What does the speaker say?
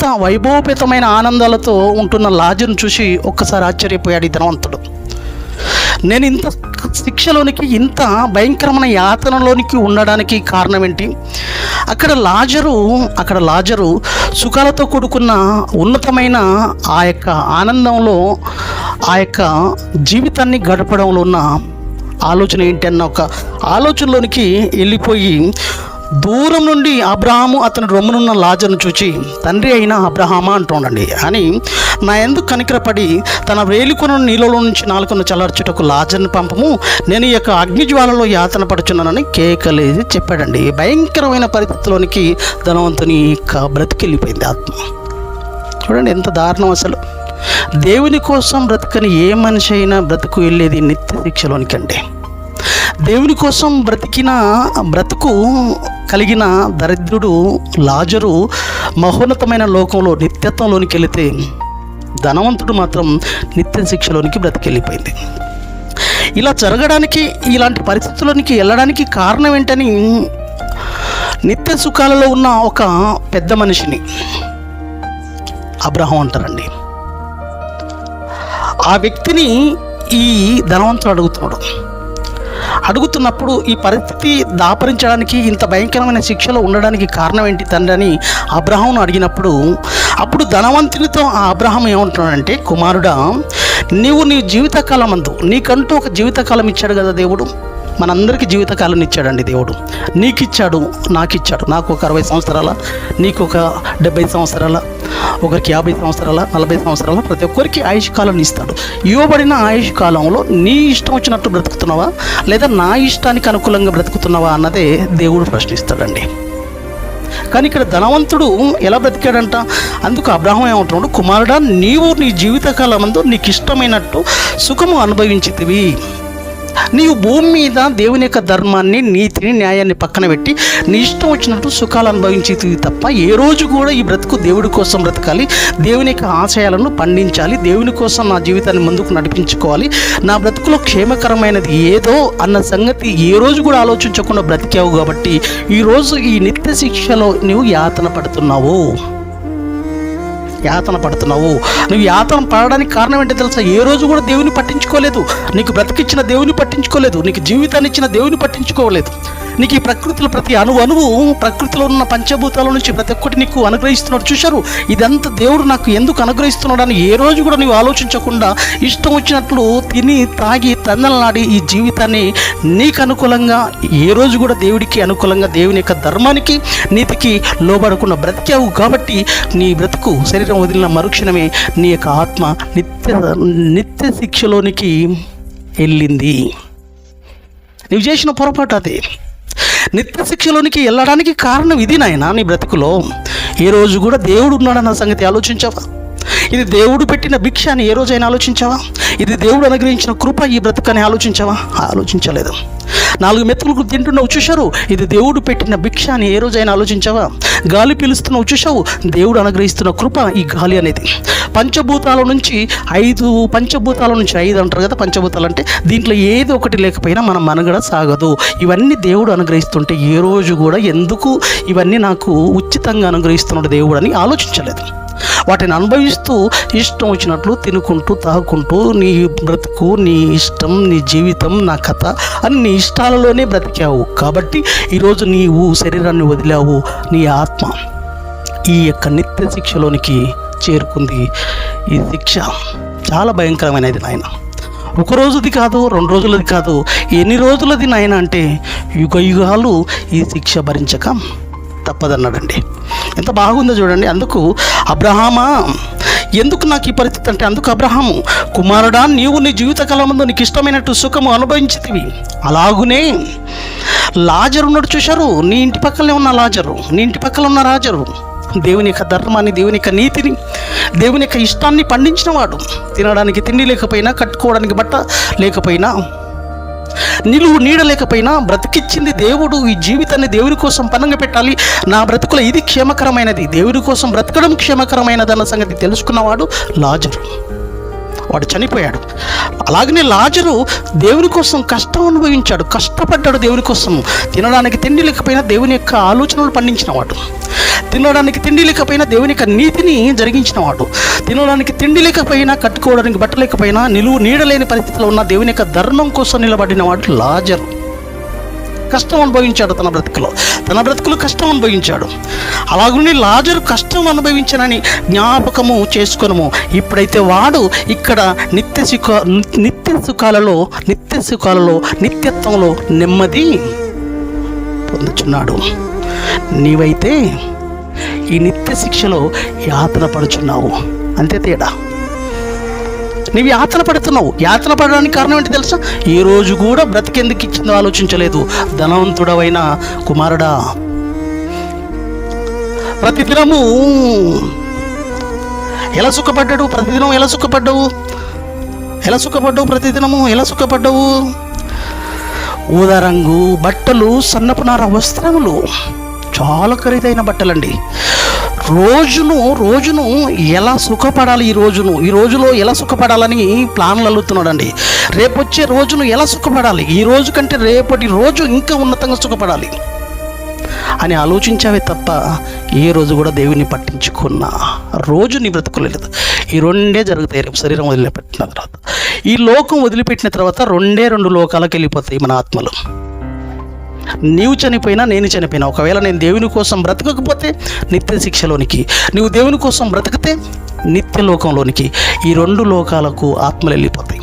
ఇంత వైభవపేతమైన ఆనందాలతో ఉంటున్న లాజర్ను చూసి ఒక్కసారి ఆశ్చర్యపోయాడు ఈ ధనవంతుడు. నేను ఇంత శిక్షలోనికి ఇంత భయంకరమైన యాతనలోనికి ఉండడానికి కారణం ఏంటి అక్కడ లాజరు అక్కడ లాజరు సుఖాలతో కూడుకున్న ఉన్నతమైన ఆ యొక్క ఆనందంలో ఆ యొక్క జీవితాన్ని గడపడంలో ఉన్న ఆలోచన ఏంటి అన్న ఒక ఆలోచనలోనికి వెళ్ళిపోయి దూరం నుండి అబ్రహాము అతని రొమ్మునున్న లాజర్ను చూచి తండ్రి అయిన అబ్రహామా? అంటుండండి. అని నా ఎందుకు కనికరపడి తన వేలుకొన నీళ్ళలో నుంచి నాలుగున్న చల్లార్చుటకు లాజర్ను పంపము. నేను ఈ యొక్క అగ్నిజ్వాలలో యాతన పడుచున్నానని కేకలేసి చెప్పాడండి. భయంకరమైన పరిస్థితిలోనికి ధనవంతుని యొక్క బ్రతికెళ్ళిపోయింది ఆత్మ. చూడండి ఎంత దారుణం అసలు. దేవుని కోసం బ్రతకని ఏ మనిషి అయినా బ్రతుకు వెళ్ళేది నిత్య శిక్షలోనికండి. దేవుని కోసం బ్రతికిన బ్రతుకు కలిగిన దరిద్రుడు లాజరు మహోన్నతమైన లోకంలో నిత్యత్వంలోనికి వెళితే ధనవంతుడు మాత్రం నిత్య శిక్షలోనికి బ్రతికెళ్ళిపోయింది. ఇలా జరగడానికి ఇలాంటి పరిస్థితుల్లోనికి వెళ్ళడానికి కారణం ఏంటని నిత్య సుఖాలలో ఉన్న ఒక పెద్ద మనిషిని అబ్రహం అంటారండి. ఆ వ్యక్తిని ఈ ధనవంతుడు అడుగుతున్నాడు. అడుగుతున్నప్పుడు ఈ పరిస్థితి దాపరించడానికి ఇంత భయంకరమైన శిక్షలో ఉండడానికి కారణం ఏంటి తండ్రి అని అబ్రహాంను అడిగినప్పుడు అప్పుడు ధనవంతునితో ఆ అబ్రహం ఏమంటున్నాడంటే కుమారుడా నీవు నీ జీవితకాలం అందు నీకంటూ ఒక జీవితకాలం ఇచ్చాడు కదా దేవుడు మనందరికీ జీవితకాలం ఇచ్చాడండి దేవుడు. నీకు ఇచ్చాడు నాకు ఇచ్చాడు నాకు ఒక అరవై సంవత్సరాల నీకు ఒక డెబ్బై సంవత్సరాల ఒకరికి యాభై సంవత్సరాల నలభై సంవత్సరాల ప్రతి ఒక్కరికి ఆయుష్ కాలం ఇస్తాడు. ఇవ్వబడిన ఆయుష్ కాలంలో నీ ఇష్టం వచ్చినట్టు బ్రతుకుతున్నావా? లేదా నా ఇష్టానికి అనుకూలంగా బ్రతుకుతున్నావా అన్నదే దేవుడు ప్రశ్నిస్తాడండి. కానీ ఇక్కడ ధనవంతుడు ఎలా బ్రతికాడంట? అందుకు అబ్రాహం ఏమంటున్నాడు కుమారుడా నీవు నీ జీవితకాలం అందు నీకు ఇష్టమైనట్టు సుఖము అనుభవించితివి. నీవు భూమి మీద దేవుని యొక్క ధర్మాన్ని నీతిని న్యాయాన్ని పక్కన పెట్టి నీ ఇష్టం వచ్చినట్టు సుఖాలు అనుభవించేది తప్ప ఏ రోజు కూడా ఈ బ్రతుకు దేవుడి కోసం బ్రతకాలి. దేవుని యొక్క ఆశయాలను పండించాలి. దేవుని కోసం నా జీవితాన్ని ముందుకు నడిపించుకోవాలి. నా బ్రతుకులో క్షేమకరమైనది ఏదో అన్న సంగతి ఏ రోజు కూడా ఆలోచించకుండా బ్రతికావు కాబట్టి ఈరోజు ఈ నిత్య శిక్షలో నువ్వు యాతన పడుతున్నావు. యాతన పడుతున్నావు. నువ్వు యాతన పడడానికి కారణం ఏంటో తెలుసా? ఏ రోజు కూడా దేవుని పట్టించుకోలేదు. నీకు బ్రతికిచ్చిన దేవుని పట్టించుకోలేదు. నీకు జీవితాన్ని ఇచ్చిన దేవుని పట్టించుకోలేదు. నీకు ఈ ప్రకృతిలో ప్రతి అణువు అణువు ప్రకృతిలో ఉన్న పంచభూతాల నుంచి ప్రతి ఒక్కటి నీకు అనుగ్రహిస్తున్నాడు. చూశారు? ఇదంతా దేవుడు నాకు ఎందుకు అనుగ్రహిస్తున్నాడు అని ఏ రోజు కూడా నీవు ఆలోచించకుండా ఇష్టం వచ్చినట్లు తిని తాగి తందలనాడి ఈ జీవితాన్ని నీకు అనుకూలంగా ఏ రోజు కూడా దేవుడికి అనుకూలంగా దేవుని యొక్క ధర్మానికి నీతికి లోబడకుండా బ్రతికావు కాబట్టి నీ బ్రతుకు శరీరం వదిలిన మరుక్షణమే నీ యొక్క ఆత్మ నిత్య నిత్య శిక్షలోనికి వెళ్ళింది. నువ్వు చేసిన పొరపాటు అదే. నిత్య శిక్షలోనికి వెళ్ళడానికి కారణం ఇది నాయన నీ బ్రతుకులో. ఏ రోజు కూడా దేవుడు ఉన్నాడన్న సంగతి ఆలోచించవా? ఇది దేవుడు పెట్టిన భిక్ష అని ఏ రోజైనా ఆలోచించావా? ఇది దేవుడు అనుగ్రహించిన కృప ఈ బ్రతుకని ఆలోచించావా? ఆలోచించలేదు. నాలుగు మెతుకులు తింటున్నావు చూశారు? ఇది దేవుడు పెట్టిన భిక్ష అని ఏ రోజైనా ఆలోచించావా? గాలి పీలుస్తున్నావు చూశావు? దేవుడు అనుగ్రహిస్తున్న కృప ఈ గాలి అనేది. పంచభూతాల నుంచి ఐదు పంచభూతాల నుంచి ఐదు అంటారు కదా పంచభూతాలు అంటే దీంట్లో ఏది ఒకటి లేకపోయినా మనం మనుగడ సాగదు. ఇవన్నీ దేవుడు అనుగ్రహిస్తుంటే ఏ రోజు కూడా ఎందుకు ఇవన్నీ నాకు ఉచితంగా అనుగ్రహిస్తున్నాడు దేవుడు అని ఆలోచించలేదు. వాటిని అనుభవిస్తూ ఇష్టం వచ్చినట్లు తినుకుంటూ తాగుకుంటూ నీ బ్రతుకు నీ ఇష్టం నీ జీవితం నా కథ అని నీ ఇష్టాలలోనే బ్రతికావు. కాబట్టి ఈరోజు నీవు శరీరాన్ని వదిలావు నీ ఆత్మ ఈ యొక్క నిత్య శిక్షలోనికి చేరుకుంది. ఈ శిక్ష చాలా భయంకరమైనది నాయన. ఒక రోజుది కాదు రెండు రోజులది కాదు ఎన్ని రోజులది నాయన అంటే యుగ యుగాలు ఈ శిక్ష భరించక తప్పదన్నాడండి. ఎంత బాగుందో చూడండి. అందుకు అబ్రహామా ఎందుకు నాకు ఈ పరిస్థితి అంటే అందుకు అబ్రహాము కుమారుడా నీవు నీ జీవితకాలంలో నీకు ఇష్టమైనట్టు సుఖము అనుభవించితివి. అలాగునే లాజరు ఉన్నాడు చూశారు? నీ ఇంటి పక్కనే ఉన్న లాజరు నీ ఇంటి పక్కన ఉన్న రాజరు. దేవుని యొక్క ధర్మాన్ని దేవుని యొక్క నీతిని దేవుని యొక్క ఇష్టాన్ని పండించినవాడు. తినడానికి తిండి లేకపోయినా కట్టుకోవడానికి బట్ట లేకపోయినా నిలువు నీడలేకపోయినా బ్రతికిచ్చింది దేవుడు. ఈ జీవితాన్ని దేవుని కోసం పనంగా పెట్టాలి. నా బ్రతుకులో ఇది క్షేమకరమైనది. దేవుని కోసం బ్రతకడం క్షేమకరమైనది అన్న సంగతి తెలుసుకున్నవాడు లాజరు. వాడు చనిపోయాడు. అలాగనే లాజరు దేవుని కోసం కష్టం అనుభవించాడు. కష్టపడ్డాడు దేవుని కోసం. తినడానికి తిండి లేకపోయినా దేవుని యొక్క ఆలోచనలు పండించినవాడు. తినడానికి తిండి లేకపోయినా దేవుని యొక్క నీతిని జరిగించిన వాడు తినడానికి తిండి లేకపోయినా కట్టుకోవడానికి బట్టలేకపోయినా నిలువు నీడలేని పరిస్థితిలో ఉన్న దేవుని యొక్క ధర్మం కోసం నిలబడిన వాడు లాజరు. కష్టం అనుభవించాడు తన బ్రతుకులో. తన బ్రతుకులు కష్టం అనుభవించాడు. అలాగుని లాజరు కష్టం అనుభవించనని జ్ఞాపకము చేసుకునము. ఇప్పుడైతే వాడు ఇక్కడ నిత్య సుఖ నిత్య సుఖాలలో నిత్య సుఖాలలో నిత్యత్వంలో నెమ్మది పొందుచున్నాడు. నీవైతే ఈ నిత్య శిక్షలో యాతన పడుచున్నావు. అంతే తేడా. నీవు యాతన పడుతున్నావు. యాతన పడడానికి కారణం ఏంటి తెలుసా? ఈ రోజు కూడా బ్రతికెందుకు ఇచ్చిందో ఆలోచించలేదు. ధనవంతుడవైన కుమారుడా. ప్రతిదినము ఎలా సుఖపడ్డాడు ప్రతిదినం ఎలా సుఖపడ్డావు? ఎలా సుఖపడ్డావు ప్రతిదినము? ఎలా సుఖపడ్డావు? ఊదారంగు బట్టలు సన్నపునార వస్త్రములు. చాలా ఖరీదైన బట్టలండి. రోజును రోజును ఎలా సుఖపడాలి ఈ రోజును? ఈ రోజులో ఎలా సుఖపడాలని ప్లాన్లు అల్లుతున్నాడండి. రేపు వచ్చే రోజును ఎలా సుఖపడాలి? ఈ రోజు కంటే రేపటి రోజు ఇంకా ఉన్నతంగా సుఖపడాలి అని ఆలోచించావే తప్ప ఏ రోజు కూడా దేవుని పట్టించుకున్న రోజు నీ బ్రతకలేదు ఈ రెండే జరుగుతాయి రేపు శరీరం వదిలిపెట్టిన తర్వాత. ఈ లోకం వదిలిపెట్టిన తర్వాత రెండే రెండు లోకాలకు వెళ్ళిపోతాయి మన ఆత్మలు. నీవు చనిపోయినా నేను చనిపోయినా. ఒకవేళ నేను దేవుని కోసం బ్రతకకపోతే నిత్య శిక్షలోనికి. నీవు దేవుని కోసం బ్రతికితే నిత్య లోకంలోనికి. ఈ రెండు లోకాలకు ఆత్మలు వెళ్ళిపోతాయి.